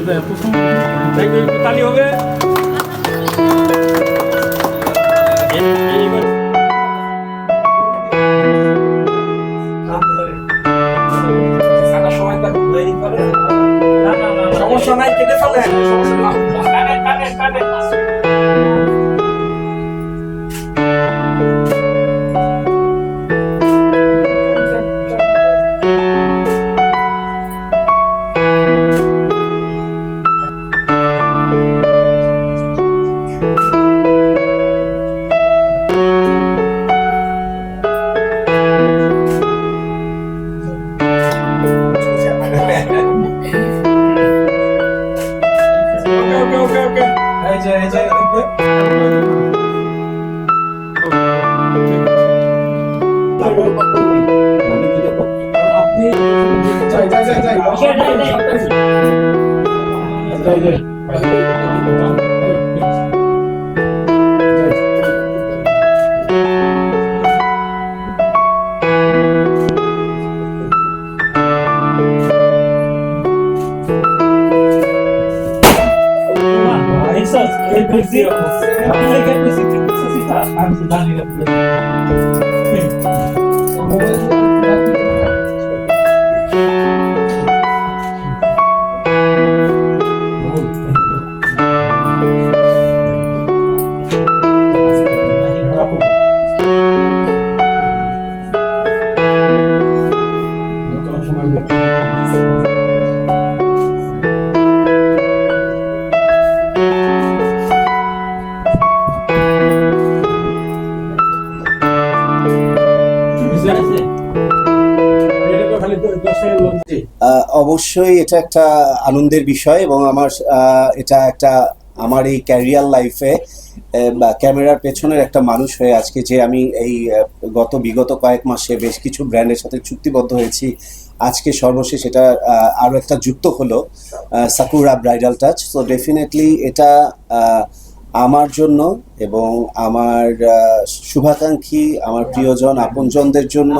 সাথে এত সময় তালি হবে। এই যে এই যে যাই যাই। যাই যাই। zero. অবশ্যই এটা একটা আনন্দের বিষয় এবং আমার এটা একটা আমার এই ক্যারিয়ার লাইফে বা ক্যামেরার পেছনের একটা মানুষ হয়ে আজকে যে আমি এই গত বিগত কয়েক মাসে বেশ কিছু ব্র্যান্ডের সাথে চুক্তিবদ্ধ হয়েছি। আজকে সর্বশেষ এটা আরও একটা যুক্ত হলো সাকুরা ব্রাইডাল টাচ তো ডেফিনেটলি এটা আমার জন্য এবং আমার শুভাকাঙ্ক্ষী, আমার প্রিয়জন, আপনজনদের জন্য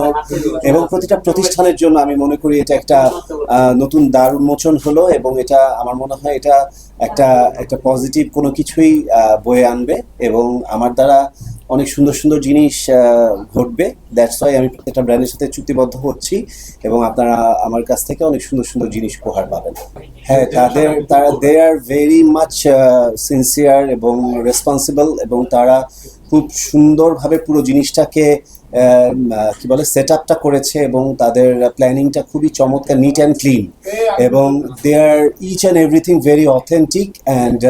এবং প্রতিটা প্রতিষ্ঠানের জন্য আমি মনে করি এটা একটা নতুন দ্বার উন্মোচন হলো এবং এটা আমার মনে হয় এটা একটা একটা পজিটিভ কোনো কিছুই বয়ে আনবে এবং আমার দ্বারা অনেক সুন্দর সুন্দর জিনিস ঘটবে। দ্যাটস ওয়াই আমি প্রত্যেকটা ব্র্যান্ডের সাথে চুক্তিবদ্ধ হচ্ছি এবং আপনারা আমার কাছ থেকে অনেক সুন্দর সুন্দর জিনিস উপহার পাবেন। হ্যাঁ তাদের, তারা they are very much sincere এবং রেসপন্সিবল এবং তারা খুব সুন্দরভাবে পুরো জিনিসটাকে কি বলে সেট আপটা করেছে এবং তাদের প্ল্যানিংটা খুবই চমৎকার নিট অ্যান্ড ক্লিন এবং they are each and everything very authentic and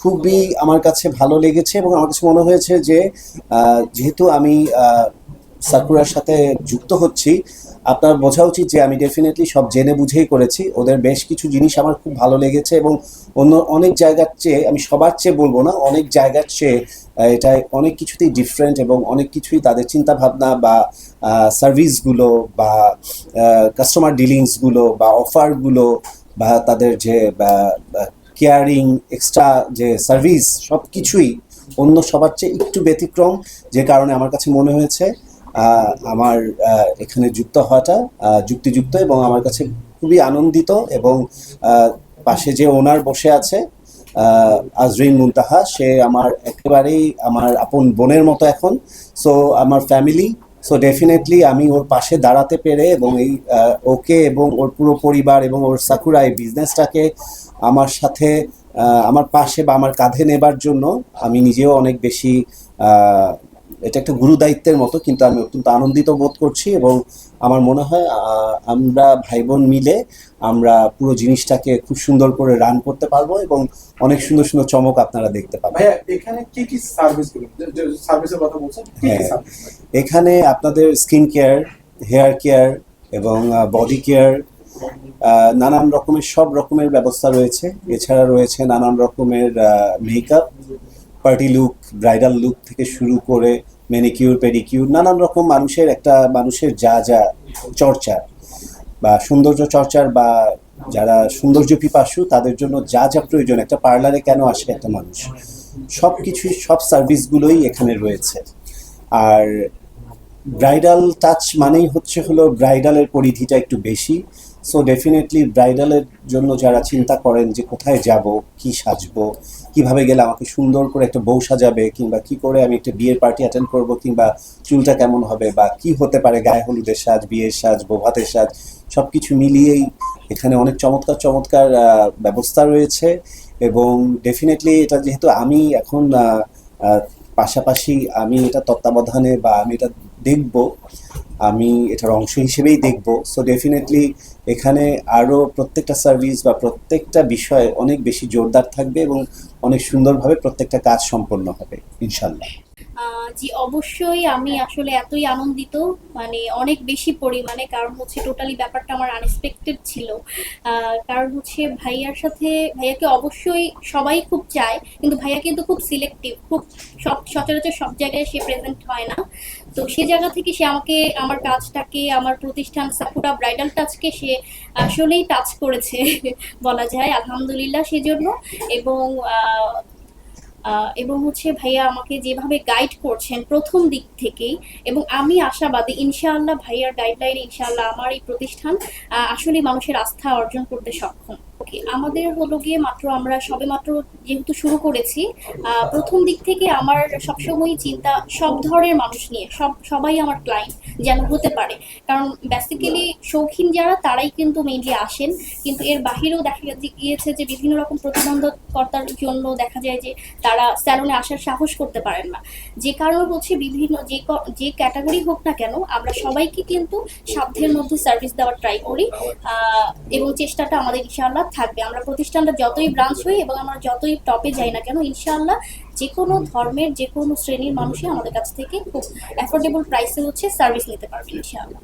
খুবই আমার কাছে ভালো লেগেছে এবং আমার কাছে মনে হয়েছে যে যেহেতু আমি সাকুরার সাথে যুক্ত হচ্ছি, আপনার বোঝা উচিত যে আমি ডেফিনেটলি সব জেনে বুঝেই করেছি। ওদের বেশ কিছু জিনিস আমার খুব ভালো লেগেছে এবং অন্য অনেক জায়গার চেয়ে, আমি সবার চেয়ে বলব না, অনেক জায়গার চেয়ে এটা অনেক কিছুতেই ডিফারেন্ট এবং অনেক কিছুই তাদের চিন্তা ভাবনা বা সার্ভিসগুলো বা কাস্টমার ডিলিংসগুলো বা অফারগুলো বা তাদের যে কেয়ারিং এক্সট্রা যে সার্ভিস সব কিছুই অন্য সবার চেয়ে একটু ব্যতিক্রম, যে কারণে আমার কাছে মনে হয়েছে আমার এখানে যুক্ত হওয়াটা যুক্তিযুক্ত এবং আমার কাছে খুবই আনন্দিত এবং পাশে যে ওনার বসে আছে আজরিন মুনতাহা, সে আমার একেবারেই আমার আপন বোনের মতো এখন সো আমার ফ্যামিলি সো ডেফিনেটলি আমি ওর পাশে দাঁড়াতে পেরে এবং এই ওকে এবং ওর পুরো পরিবার এবং ওর সাকুরা এই বিজনেসটাকে আমার সাথে আমার পাশে বা আমার কাঁধে নেবার জন্য আমি নিজেও অনেক বেশি এটা একটা গুরু দায়িত্বের মতো কিন্তু আমি অত্যন্ত আনন্দিত বোধ করছি এবং আমার মনে হয় আমরা ভাই বোন মিলে আমরা পুরো জিনিসটাকে খুব সুন্দর করে রান করতে পারব এবং অনেক সুন্দর সুন্দর চমক আপনারা দেখতে পাবেন। এখানে কি কি সার্ভিস সার্ভিসের কথা বলছেন হ্যাঁ। এখানে আপনাদের স্কিন কেয়ার হেয়ার কেয়ার এবং বডি কেয়ার নানান রকমের, সব রকমের ব্যবস্থা রয়েছে। এছাড়া রয়েছে নানান রকমের makeup party look bridal look থেকে শুরু করে ম্যানিকিউর পেডিকিউর নানান রকম মানুষের একটা, মানুষের যা যা চর্চা বা সৌন্দর্য চর্চার বা যারা সৌন্দর্য পিপাসু, তাদের জন্য যা যা প্রয়োজন, একটা পার্লারে কেন আসে একটা মানুষ? সব কিছুই সব সার্ভিসগুলোই এখানে রয়েছে। আর ব্রাইডাল টাচ মানেই হচ্ছে হলো ব্রাইডালের পরিধিটা একটু বেশি। সো ডেফিনেটলি ব্রাইডালের জন্য যারা চিন্তা করেন যে কোথায় যাব, কি সাজবো, কীভাবে গেলে আমাকে সুন্দর করে একটা বউ সাজাবে, কিংবা কি করে আমি একটা বিয়ের পার্টি অ্যাটেন্ড করব, কিংবা চুলটা কেমন হবে, বা কি হতে পারে, গায়ে হলুদের সাজ, বিয়ের সাজ, বৌভাতের সাজ সব কিছু মিলিয়েই এখানে অনেক চমৎকার চমৎকার ব্যবস্থা রয়েছে। এবং ডেফিনেটলি এটা যেহেতু আমি এখন পাশাপাশি আমি এটা তত্ত্বাবধানে বা আমি এটা দেখব। আমি এটার অংশ হিসেবেই দেখব। সো ডেফিনেটলি এখানে আরও প্রত্যেকটা সার্ভিস বা প্রত্যেকটা বিষয়ে অনেক বেশি জোরদার থাকবে এবং অনেক সুন্দরভাবে প্রত্যেকটা কাজ সম্পন্ন হবে ইনশাল্লাহ জি অবশ্যই আমি আসলে এতই আনন্দিত মানে অনেক বেশি পরিমাণে, কারণ হচ্ছে টোটালি ব্যাপারটা আমার আনএক্সপেক্টেড ছিল। কারণ হচ্ছে ভাইয়ার সাথে, ভাইয়াকে অবশ্যই সবাই খুব চায়, কিন্তু ভাইয়া কিন্তু খুব সিলেক্টিভ খুব সব, সচরাচর সব জায়গায় সে প্রেজেন্ট হয় না। তো সে জায়গা থেকে সে আমাকে, আমার কাজটাকে, আমার প্রতিষ্ঠান সাকুরা ব্রাইডাল টাচকে সে আসলেই টাচ করেছে, বলা যায়, আলহামদুলিল্লাহ সেজন্য। এবং এবং হচ্ছে ভাইয়া আমাকে যেভাবে গাইড করছেন প্রথম দিক থেকেই, এবং আমি আশাবাদী, ইনশাআল্লাহ ভাইয়ার গাইডলাইনে ইনশাআল্লাহ আমার এই প্রতিষ্ঠান আসলে মানুষের আস্থা অর্জন করতে সক্ষম। ওকে, আমাদের হলো গিয়ে মাত্র আমরা সবে মাত্র যেহেতু শুরু করেছি প্রথম দিক থেকে আমার সবসময় চিন্তা সব ধরনের মানুষ নিয়ে, সব, সবাই আমার ক্লায়েন্ট যেন হতে পারে। কারণ বেসিক্যালি শৌখিন যারা, তারাই কিন্তু মেইনলি আসেন। কিন্তু এর বাহিরেও দেখা গিয়েছে যে বিভিন্ন রকম প্রতিবন্ধকতার জন্য দেখা যায় যে তারা স্যালনে আসার সাহস করতে পারেন না। যে কারণে হচ্ছে বিভিন্ন, যে যে ক্যাটাগরি হোক না কেন, আমরা সবাইকে কিন্তু সাধ্যের মধ্যে সার্ভিস দেওয়ার ট্রাই করি এবং চেষ্টাটা আমাদের ইনশাআল্লাহ থাকবে। আমরা প্রতিষ্ঠানটা যতই ব্রাঞ্চ হই এবং আমরা যতই টপে যাই না কেন, ইনশাআল্লাহ যে কোনো ধর্মের যে কোনো শ্রেণির মানুষই আমাদের কাছ থেকে খুব অ্যাফোর্ডেবল প্রাইসে হচ্ছে সার্ভিস নিতে পারবে, ইনশাআল্লাহ।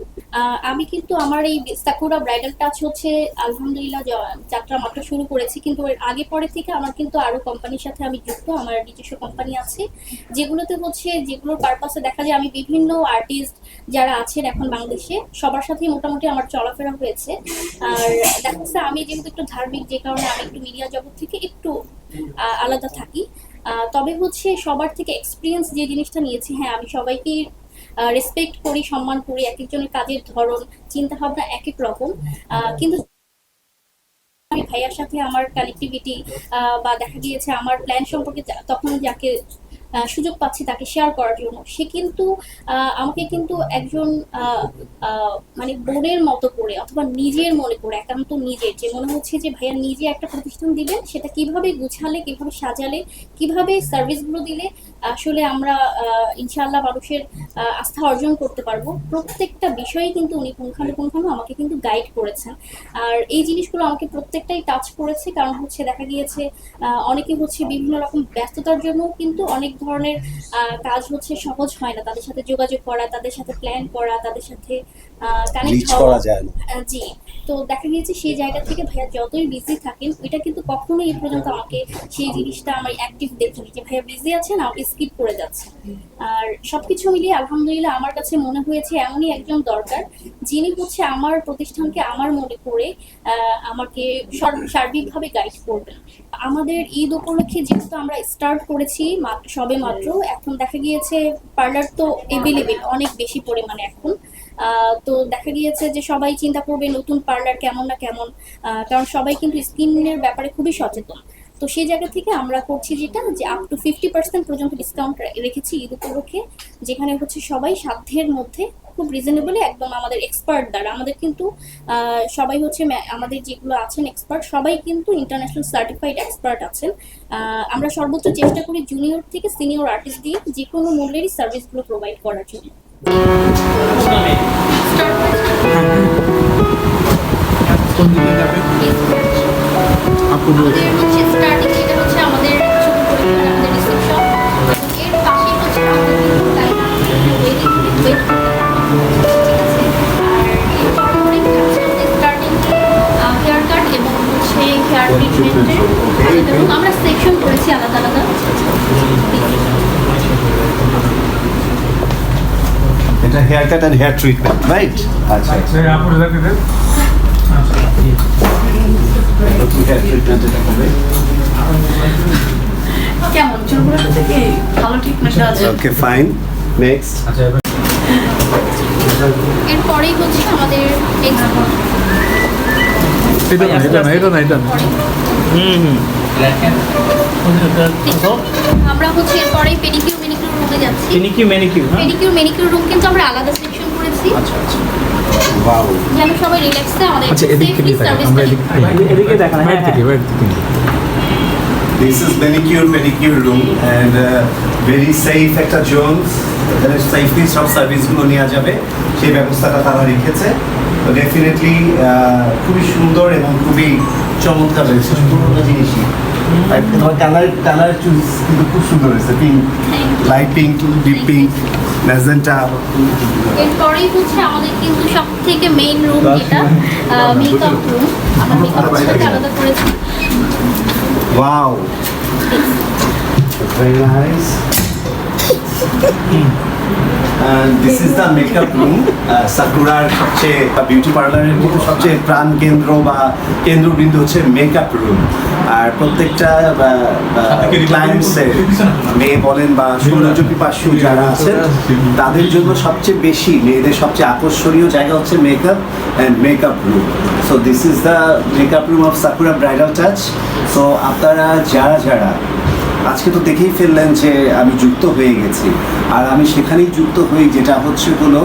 আমি কিন্তু আমার এই সাকুরা ব্রাইডাল টাচ হচ্ছে, আলহামদুলিল্লাহ যাত্রা মাত্র শুরু করেছি। কিন্তু এর আগে পরে থেকে আমার কিন্তু আরও কোম্পানির সাথে আমি যুক্ত, আমার নিজস্ব কোম্পানি আছে। যেগুলোতে হচ্ছে, যেগুলোর পারপাসে দেখা যায়, আমি বিভিন্ন আর্টিস্ট যারা আছেন এখন বাংলাদেশে, সবার সাথেই মোটামুটি আমার চলাফেরা হয়েছে। আর দেখা যাচ্ছে আমি যেহেতু একটু ধার্মিক, যে কারণে আমি একটু মিডিয়া জগৎ থেকে একটু আলাদা থাকি। তবে হচ্ছে সবার থেকে এক্সপিরিয়েন্স যে জিনিসটা নিয়েছি হ্যাঁ আমি সবাইকে রেসপেক্ট করি, সম্মান করি, এক একজনের কাজের ধরন চিন্তা ভাবনা এক এক রকম। কিন্তু ভাইয়ার সাথে আমার কানেক্টিভিটি বা দেখা গিয়েছে আমার প্ল্যান সম্পর্কে তখন যাকে সুযোগ পাচ্ছি তাকে শেয়ার করার জন্য। সে কিন্তু আমাকে কিন্তু একজন মানে বোনের মতো করে অথবা নিজের মনে করে, একান্ত নিজের, যে মনে হচ্ছে যে ভাইয়া নিজে একটা প্রতিষ্ঠান দিবেন, সেটা কীভাবে গুছালে, কীভাবে সাজালে, কীভাবে সার্ভিসগুলো দিলে আসলে আমরা ইনশাআল্লাহ মানুষের আস্থা অর্জন করতে পারব। প্রত্যেকটা বিষয়ে কিন্তু উনি পুঙ্খানুপুঙ্খানু আমাকে কিন্তু গাইড করেছেন। আর এই জিনিসগুলো আমাকে প্রত্যেকটাই টাচ করেছে, কারণ হচ্ছে দেখা গিয়েছে অনেকে হচ্ছে বিভিন্ন রকম ব্যস্ততার জন্য কিন্তু অনেক ধরনের কাজ হচ্ছে সহজ হয় না। তাদের সাথে যোগাযোগ করা, তাদের সাথে প্ল্যান করা, তাদের সাথে কানেক্ট করা যায় না। জি। তো দেখা গিয়েছে সেই জায়গা থেকে ভাইয়া যতই বিজি থাকেন এটা কিন্তু কখনোই এ পর্যন্ত আমাকে সেই জিনিসটা আমার অ্যাক্টিভ দেখিনি যে ভাইয়া বিজি আছেন আমাকে স্কিপ করে যাচ্ছে। আর সবকিছু মিলিয়ে আলহামদুলিল্লাহ আমার কাছে মনে হয়েছে এমনই একজন দরকার যিনি হচ্ছে আমার প্রতিষ্ঠানকে আমার মনে করে আহ, আমাকে সর- সার্বিকভাবে গাইড করবেন। আমাদের ঈদ উপলক্ষে যেহেতু আমরা স্টার্ট করেছি সবে মাত্র এখন দেখা গিয়েছে পার্লার তো এভেলেবেল অনেক বেশি পরিমাণে এখন। তো দেখা গিয়েছে যে সবাই চিন্তা করবে নতুন পার্লার কেমন না কেমন কারণ সবাই কিন্তু স্কিনের ব্যাপারে খুবই সচেতন। তো সেই জায়গা থেকে আমরা করছি যেটা, যে আপ টু ফিফটি পার্সেন্ট পর্যন্ত ডিসকাউন্ট রেখেছি ঈদ উপলক্ষে, যেখানে হচ্ছে সবাই সাধ্যের মধ্যে খুব রিজনেবলি একদম আমাদের এক্সপার্ট দ্বারা, আমাদের কিন্তু সবাই হচ্ছে আমাদের যেগুলো আছেন এক্সপার্ট সবাই কিন্তু ইন্টারন্যাশনাল সার্টিফাইড এক্সপার্ট আছেন। আমরা সর্বোচ্চ চেষ্টা করি জুনিয়র থেকে সিনিয়র আর্টিস্ট দিয়ে যে কোনো মূল্যেরই সার্ভিসগুলো প্রোভাইড করার জন্য। যাবে। আপু আমাদের হচ্ছে স্টার্টিং এটা হচ্ছে আমাদের আমাদের রিসেপশন এর পাশেই হচ্ছে আমাদের লাইন ওয়েডিং ওয়েট হেয়ার ট্রিটমেন্টের এবং আমরা সেকশন করেছি আলাদা আলাদা। এটা hair cut and hair treatment right আচ্ছা দেখতে দেন নতুন হেয়ার ট্রিটমেন্ট এটা হবে কেমন? চুলগুলো থেকে ভালো ট্রিটমেন্ট আছে ওকে ফাইন নেক্সট আচ্ছা এরপরেই হচ্ছে আমাদের এটা না এটা না এটা না এটা না। আমরা হচ্ছে এরপরেই পেডিকিউর মেনিকিউর রুমে যাচ্ছি। মেনিকিউ মেনিকিউ হ্যাঁ। পেডিকিউর মেনিকিউর রুম কিন্তু আমরা আলাদা সেকশন করেছি। আচ্ছা আচ্ছা। ওয়াও যেন সবাই রিল্যাক্সে আমাদের আচ্ছা এদিক থেকে আমরা এদিক থেকে এদিকে দেখান হ্যাঁ থেকে বাইরে থেকে This is manicure pedicure room and uh, very safe একটা জোন এখানে সেফলি সব সার্ভিসগুলো নেওয়া যাবে। সেই ব্যবস্থাটা তারা রেখেছে। তো ডেফিনেটলি খুবই সুন্দর এবং খুবই চমৎকার হয়েছে। পুরোনো জিনিসই। তোমার কালার কালার চুজ কিন্তু খুব সুন্দর হয়েছে। Pink light pink deep pink magenta এরপরেই হচ্ছে আমাদের কিন্তু সব থেকে মেইন রুম এটা মেকআপ রুম আমরা মেকআপ সাথে আলাদা করেছি। Wow. Very nice Is the makeup room. Uh, সাকুরার সবচেয়ে বিউটি পার্লারের সবচেয়ে প্রাণ কেন্দ্র বা কেন্দ্রবিন্দু হচ্ছে মেকআপ রুম আর প্রত্যেকটা ক্লায়েন্টসের মেয়ে বলেন বা সৌন্দর্য পিপাসু যারা আছেন তাদের জন্য সবচেয়ে বেশি মেয়েদের সবচেয়ে আকর্ষণীয় জায়গা হচ্ছে makeup and makeup room so this is the makeup room of Sakura bridal touch so আপনারা যারা যারা আজকে তো দেখেই ফেললেন যে আমি যুক্ত হয়ে গেছি। আর আমি সেখানেই যুক্ত হই, যেটা হচ্ছে হলো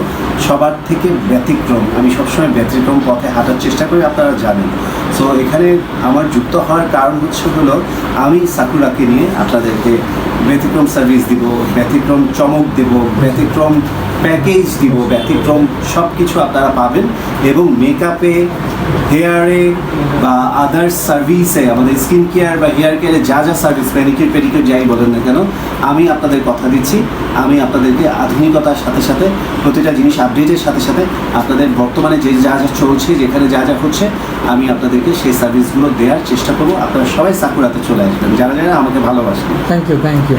সবার থেকে ব্যতিক্রম। আমি সবসময় ব্যতিক্রম পথে হাঁটার চেষ্টা করি, আপনারা জানেন। সো এখানে আমার যুক্ত হওয়ার কারণ হচ্ছে হলো, আমি সাকুরাকে নিয়ে আপনাদেরকে ব্যতিক্রম সার্ভিস দিব, ব্যতিক্রম চমক দেব, ব্যতিক্রম প্যাকেজ দিব, ব্যতিক্রম সব কিছু আপনারা পাবেন এবং মেকআপে হেয়ারে বা আদার্স সার্ভিসে আমাদের স্কিন কেয়ার বা হেয়ার কেয়ারে যা যা সার্ভিস ম্যানিকিউর পেডিকিউর যাই বলেন না কেন আমি আপনাদের কথা দিচ্ছি। আমি আপনাদেরকে আধুনিকতার সাথে সাথে প্রতিটা জিনিস আপডেটের সাথে সাথে আপনাদের বর্তমানে যে যা যা চলছে যেখানে যা যা হচ্ছে আমি আপনাদেরকে সেই সার্ভিসগুলো দেওয়ার চেষ্টা করব। আপনারা সবাই সাকুরাতে চলে আসবেন। যারা যারা আমাকে ভালোবাসেন। Thank you thank you